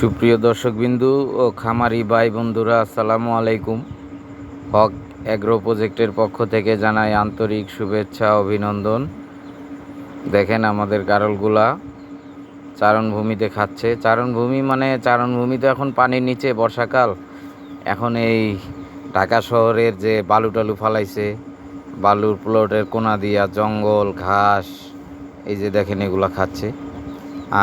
সুপ্রিয় দর্শকবিন্দু ও খামারি ভাই বন্ধুরা, আসসালামু আলাইকুম। হক অ্যাগ্রো প্রজেক্টের পক্ষ থেকে জানাই আন্তরিক শুভেচ্ছা, অভিনন্দন। দেখেন আমাদের গারলগুলা চারণভূমিতে খাচ্ছে। চারণভূমি মানে চারণভূমি তো এখন পানির নিচে বর্ষাকাল। এখন এই ঢাকা শহরের যে বালু টালু ফালাইছে, বালুর প্লটের কোনা দিয়া জঙ্গল, ঘাস, এই যে দেখেন এগুলা খাচ্ছে।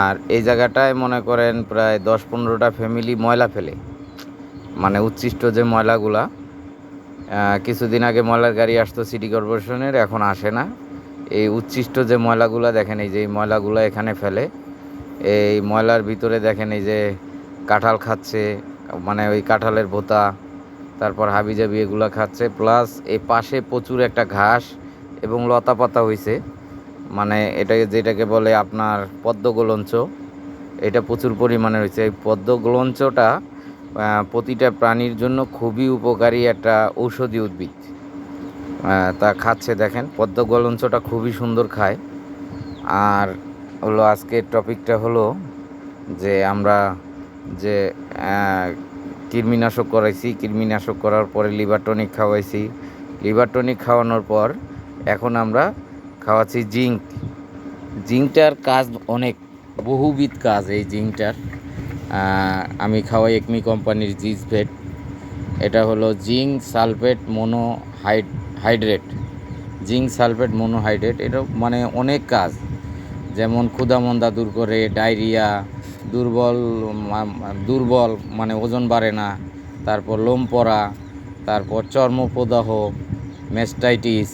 আর এই জায়গাটায় মনে করেন প্রায় দশ পনেরোটা ফ্যামিলি ময়লা ফেলে। মানে উচ্ছিষ্ট যে ময়লাগুলা কিছুদিন আগে ময়লার গাড়ি আসতো সিটি কর্পোরেশনের এখন আসে না। এই উচ্ছিষ্ট যে ময়লাগুলা, দেখেন এই যে এই ময়লাগুলা এখানে ফেলে। এই ময়লার ভিতরে দেখেন এই যে কাঁঠাল খাচ্ছে মানে ওই কাঁঠালের ভোতা, তারপর হাবিজাবি এগুলা খাচ্ছে। প্লাস এই পাশে প্রচুর একটা ঘাস এবং লতা পাতা হয়েছে মানে এটাকে যেটাকে বলে আপনার পদ্মগলঞ্চ এটা প্রচুর পরিমাণে রয়েছে এই পদ্মগলঞ্চটা আহ, প্রতিটা প্রাণীর জন্য খুবই উপকারী একটা ঔষধি উদ্ভিদ। তা খাচ্ছে দেখেন পদ্মগলঞ্চটা খুবই সুন্দর খায়। আর হলো আজকের টপিকটা হলো যে আমরা যে কৃমিনাশক করাইছি কৃমিনাশক করার পরে লিভার টনিক খাওয়াইছি। লিভার টনিক খাওয়ানোর পর এখন আমরা খাওয়াচ্ছি জিঙ্ক। জিঙ্কটার কাজ অনেক, বহুবিধ কাজ এই জিঙ্কটার। আমি খাওয়াই একমি কোম্পানির জিজ ভেট এটা হলো zinc sulphate mono hide hydrate. Zinc sulphate monohydrate এটা মানে অনেক কাজ। যেমন ক্ষুধামন্দা দূর করে, ডায়রিয়া, দুর্বল দুর্বল মানে ওজন বাড়ে না। তারপর লোম পড়া তারপর চর্মপ্রদাহ, মেস্টাইটিস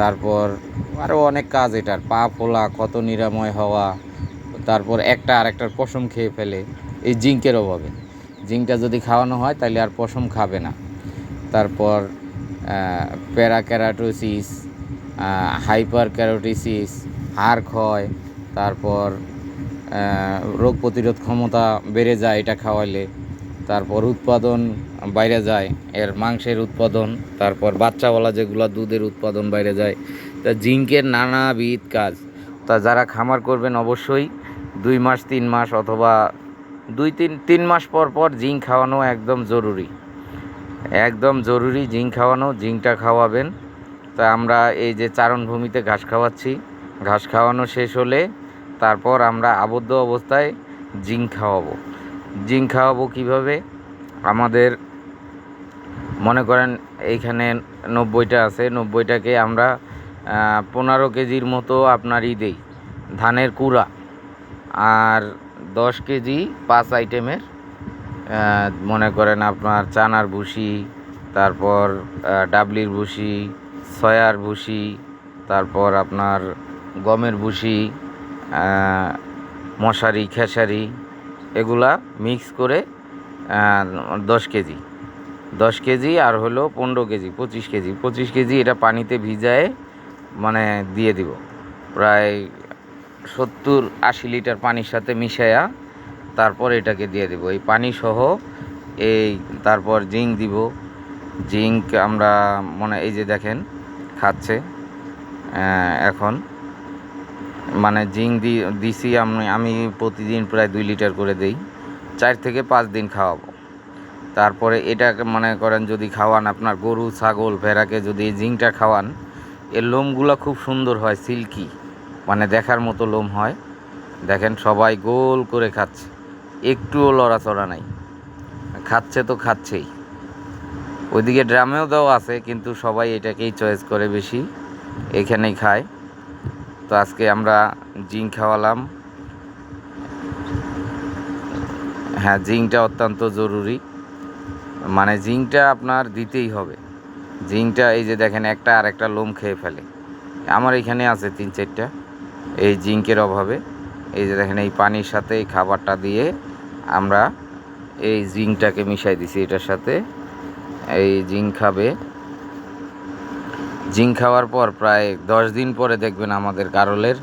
তারপর আরও অনেক কাজ এটার, পা ফোলা ক্ষত নিরাময় হওয়া, তারপর একটা আর আরেকটার পশম খেয়ে ফেলে, এই জিঙ্কের অভাবে। জিঙ্কটা যদি খাওয়ানো হয় তাহলে আর পশম খাবে না। তারপর প্যারাক্যারাটোসিস হাইপার ক্যারোটিসিস হাড় ক্ষয়, তারপর রোগ প্রতিরোধ ক্ষমতা বেড়ে যায় এটা খাওয়াইলে। তারপর উৎপাদন বাইরে যায়, এর মাংসের উৎপাদন, তারপর বাচ্চাওয়ালা যেগুলো দুধের উৎপাদন বাইরে যায়। তা জিঙ্কের নানাবিধ কাজ। তা যারা খামার করবেন অবশ্যই দুই মাস, তিন মাস অথবা দুই, তিন তিন মাস পর পর জিঙ্ক খাওয়ানো একদম জরুরি। একদম জরুরি জিঙ্ক খাওয়ানো, জিঙ্কটা খাওয়াবেন। তা আমরা এই যে চারণভূমিতে ঘাস খাওয়াচ্ছি, ঘাস খাওয়ানো শেষ হলে তারপর আমরা আবদ্ধ অবস্থায় জিঙ্ক খাওয়াবো। জিঙ্ক খাওয়াবো কীভাবে? আমাদের মনে করেন এইখানে নব্বইটা আছে, নব্বইটাকে আমরা পনেরো কেজির মতো আপনার ই দেই, ধানের কুড়া। আর দশ কেজি পাঁচ আইটেমের মনে করেন আপনার চানার ভুসি, তারপর ডাবলির ভুসি, সয়ার ভুসি, তারপর আপনার গমের ভুসি মশারি, খেসারি এগুলা মিক্স করে দশ কেজি। দশ কেজি আর হলো পনেরো কেজি, পঁচিশ কেজি। পঁচিশ কেজি এটা পানিতে ভিজায় মানে দিয়ে দিব। প্রায় সত্তর আশি লিটার পানির সাথে মিশায়া তারপর এটাকে দিয়ে দিব। এই পানি সহ এই তারপর জিঙ্ক দিব। জিঙ্ক আমরা মনে, এই যে দেখেন, খাচ্ছে এখন। মানে জিঙ্ক দি, দিছি আমি আমি প্রতিদিন প্রায় দুই লিটার করে দেই। চার থেকে পাঁচ দিন খাওয়াবো। তারপরে এটাকে মনে করেন যদি খাওয়ান আপনার গরু, ছাগল, ভেড়াকে যদি এই জিঙ্কটা খাওয়ান, এর লোমগুলো খুব সুন্দর হয়, সিল্কি। মানে দেখার মতো লোম হয়। দেখেন সবাই গোল করে খাচ্ছে। একটুও লড়াচড়া নাই। খাচ্ছে তো খাচ্ছেই। ওইদিকে ড্রামেও দেওয়া আছে, কিন্তু সবাই এটাকেই চয়েস করে বেশি। এখানেই খায়। তো আজকে আমরা জিঙ্ক খাওয়ালাম। হ্যাঁ জিঙ্কটা অত্যন্ত জরুরি। মানে জিঙ্কটা আপনার দিতেই হবে। জিঙ্কটা এই যে দেখেন, একটা আর একটা লোম খেয়ে ফেলে। আমার এখানে আছে তিন চারটা। এই জিঙ্কের অভাবে। এই যে দেখেন, এই পানির সাথে এই খাবারটা দিয়ে আমরা এই জিঙ্কটাকে মিশাই দিছি। এটার সাথে এই জিঙ্ক খাবে। জিঙ্ক খাওয়ার পর প্রায় দশ দিন পরে দেখবেন আমাদের গারলের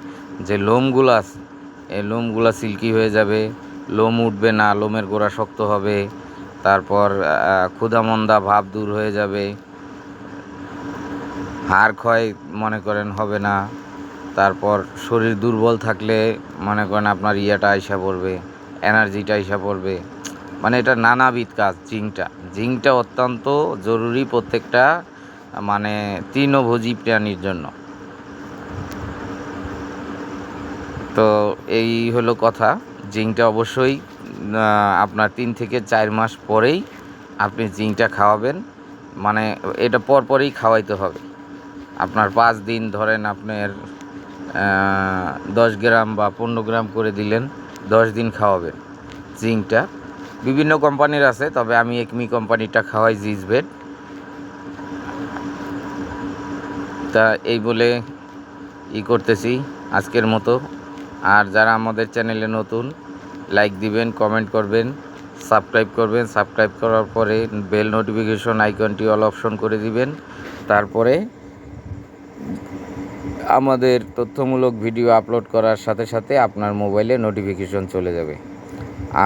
যে লোমগুলো আছে, এই লোমগুলো সিল্কি হয়ে যাবে, লোম উঠবে না, লোমের গোড়া শক্ত হবে, তারপর ক্ষুধামন্দা ভাব দূর হয়ে যাবে, হাড় ক্ষয় মনে করেন হবে না, তারপর শরীর দুর্বল থাকলে মনে করেন আপনার ইয়াটা আইসা পড়বে, এনার্জিটা আইসা পড়বে মানে এটা নানাবিধ কাজ জিঙ্কটা। জিঙ্কটা অত্যন্ত জরুরি প্রত্যেকটা মানে তৃণভোজী প্রাণীর জন্য। তো এই হলো কথা। জিঙ্কটা অবশ্যই আপনার তিন থেকে চার মাস পরেই আপনি জিঙ্কটা খাওয়াবেন। মানে এটা পরপরই খাওয়াইতে হবে। আপনার পাঁচ দিন ধরেন আপনার দশ গ্রাম বা পনেরো গ্রাম করে দিলেন, দশ দিন খাওয়াবেন জিঙ্কটা বিভিন্ন কোম্পানির আছে, তবে আমি একমি কোম্পানিটা খাওয়াই জিজবেড। তা এই বলে ই করতেছি আজকের মতো। আর যারা আমাদের চ্যানেলে নতুন লাইক দিবেন কমেন্ট করবেন সাবস্ক্রাইব করবেন সাবস্ক্রাইব করার পরে বেল নোটিফিকেশন আইকনটি অল অপশন করে দিবেন। তারপরে আমাদের তথ্যমূলক ভিডিও আপলোড করার সাথে সাথে আপনার মোবাইলে নোটিফিকেশন চলে যাবে।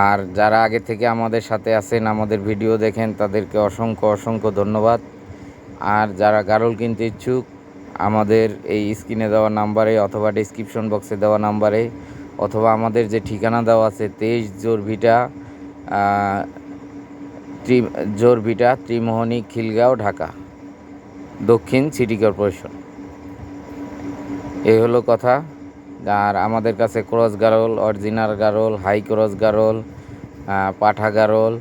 আর যারা আগে থেকে আমাদের সাথে আছেন, আমাদের ভিডিও দেখেন, তাদেরকে অসংখ্য অসংখ্য ধন্যবাদ। আর যারা গারল কিনতে ইচ্ছুক আমাদের এই স্ক্রিনে দেওয়া নাম্বারে অথবা ডিসক্রিপশন বক্সে দেওয়া নাম্বারে অথবা আমাদের যে ঠিকানা দেওয়া আছে তেইশ জোরভিটা আহ, ত্রি জোরভিটা ত্রিমোহনী খিলগাঁও ঢাকা দক্ষিণ সিটি কর্পোরেশন। এই হলো কথা। আর আমাদের কাছে cross Garole original Garole high cross Garole পাঠা গারোল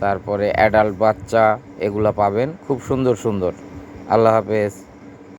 তারপরে অ্যাডাল্ট বাচ্চা এগুলো পাবেন। খুব সুন্দর সুন্দর। আল্লাহ হাফেজ।